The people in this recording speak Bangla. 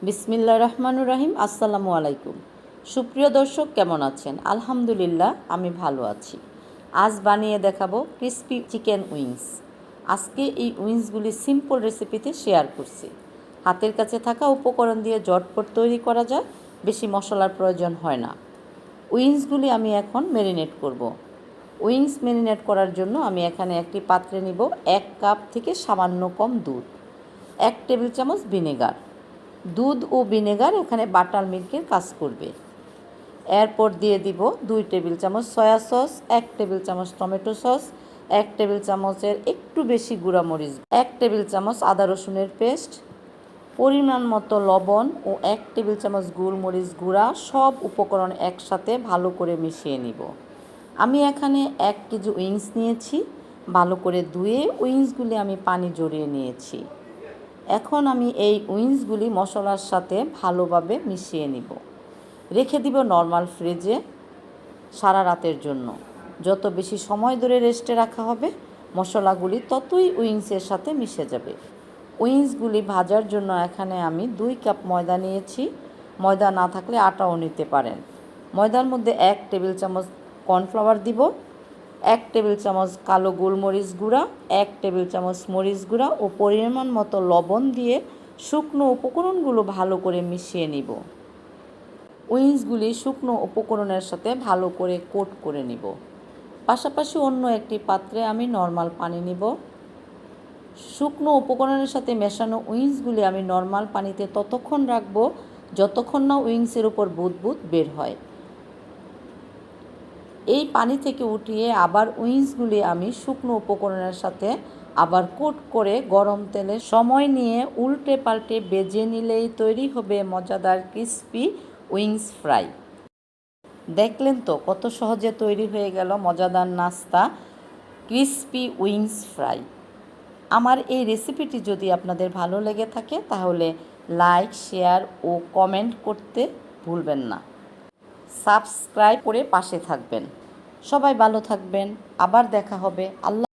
বিসমিল্লা রহমানুর রাহিম, আসসালামু আলাইকুম। সুপ্রিয় দর্শক, কেমন আছেন? আলহামদুলিল্লাহ, আমি ভালো আছি। আজ বানিয়ে দেখাবো ক্রিস্পি চিকেন উইংস। আজকে এই উইংসগুলি সিম্পল রেসিপিতে শেয়ার করছি। হাতের কাছে থাকা উপকরণ দিয়ে জটপট তৈরি করা যায়, বেশি মশলার প্রয়োজন হয় না। উইংসগুলি আমি এখন ম্যারিনেট করব। উইংস ম্যারিনেট করার জন্য আমি এখানে একটি পাত্রে নিব এক কাপ থেকে সামান্য কম দুধ, এক টেবিল চামচ ভিনেগার। দুধ ও ভিনেগার এখানে বাটার মিল্কের কাজ করবে। এরপর দিয়ে দিব দুই টেবিল চামচ সয়া সস, এক টেবিল চামচ টমেটো সস, এক টেবিল চামচের একটু বেশি গুঁড়া মরিচ এক টেবিল চামচ আদা রসুনের পেস্ট, পরিমাণ মতো লবণ ও এক টেবিল চামচ গোলমরিচ গুঁড়া সব উপকরণ একসাথে ভালো করে মিশিয়ে নিব। আমি এখানে এক কেজি উইংস নিয়েছি, ভালো করে ধুয়ে উইংসগুলি আমি পানি জড়িয়ে নিয়েছি। এখন আমি এই উইংসগুলি মশলার সাথে ভালোভাবে মিশিয়ে নিব। রেখে দিব নর্মাল ফ্রিজে সারা রাতের জন্য। যত বেশি সময় ধরে রেস্টে রাখা হবে, মশলাগুলি ততই উইংসের সাথে মিশে যাবে। উইংসগুলি ভাজার জন্য এখানে আমি দুই কাপ ময়দা নিয়েছি। ময়দা না থাকলে আটাও নিতে পারেন। ময়দার মধ্যে এক টেবিল চামচ কর্নফ্লাওয়ার দিব। এক টেবিল চামচ কালো গোলমরিচ গুঁড়া, এক টেবিল চামচ মরিচ গুঁড়া ও পরিমাণ মতো লবণ দিয়ে শুকনো উপকরণগুলো ভালো করে মিশিয়ে নিব। উইংসগুলি শুকনো উপকরণের সাথে ভালো করে কোট করে নিব। পাশাপাশি অন্য একটি পাত্রে আমি নর্মাল পানি নিব। শুকনো উপকরণের সাথে মেশানো উইংসগুলি আমি নর্মাল পানিতে ততক্ষণ রাখব যতক্ষণ না উইংসের উপর বুদবুদ বের হয়। এই পানি থেকে উঠিয়ে আবার উইংসগুলি আমি শুকনো উপকরণের সাথে আবার কোট করে গরম তেলে সময় নিয়ে উল্টে পাল্টে বেজে নিলেই তৈরি হবে মজাদার ক্রিস্পি উইংস ফ্রাই। দেখলেন তো কত সহজে তৈরি হয়ে গেল মজাদার নাস্তা ক্রিস্পি উইংস ফ্রাই। আমার এই রেসিপিটি যদি আপনাদের ভালো লেগে থাকে তাহলে লাইক, শেয়ার ও কমেন্ট করতে ভুলবেন না। সাবস্ক্রাইব করে পাশে থাকবেন। সবাই ভালো থাকবেন। আবার দেখা হবে। আল্লাহ